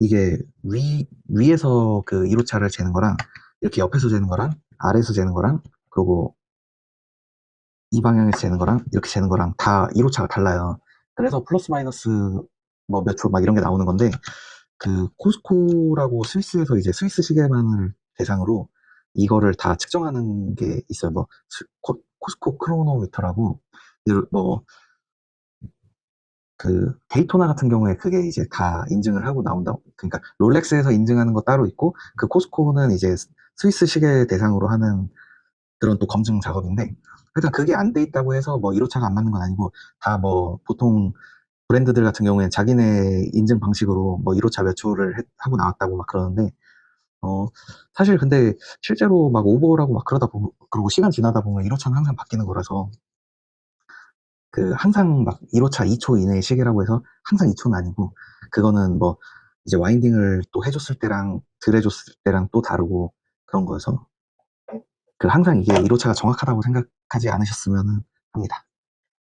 이게 위, 위에서 그 1호차를 재는 거랑 이렇게 옆에서 재는 거랑 아래에서 재는 거랑 그리고 이 방향에서 재는 거랑 이렇게 재는 거랑 다 1호차가 달라요. 그래서 플러스 마이너스 뭐 몇 초 막 이런 게 나오는 건데 그 코스코라고 스위스에서 이제 스위스 시계만을 대상으로 이거를 다 측정하는 게 있어요. 뭐 스- 코, 코스코 크로노미터라고 뭐 그 데이토나 같은 경우에 크게 이제 다 인증을 하고 나온다. 그러니까 롤렉스에서 인증하는 거 따로 있고 그 코스코는 이제 스위스 시계 대상으로 하는 그런 또 검증 작업인데 일단 그게 안 돼 있다고 해서 뭐 1호차가 안 맞는 건 아니고 다 뭐 보통 브랜드들 같은 경우에는 자기네 인증 방식으로 뭐 1호차 몇 초를 했- 하고 나왔다고 막 그러는데 어 사실 근데 실제로 막 오버라고 막 그러다 보면 그리고 시간 지나다 보면 1호차는 항상 바뀌는 거라서 그 항상 막 1호차 2초 이내의 시계라고 해서 항상 2초는 아니고 그거는 뭐 이제 와인딩을 또 해줬을 때랑 덜 해줬을 때랑 또 다르고 그런 거여서 그 항상 이게 1호차가 정확하다고 생각하지 않으셨으면 합니다.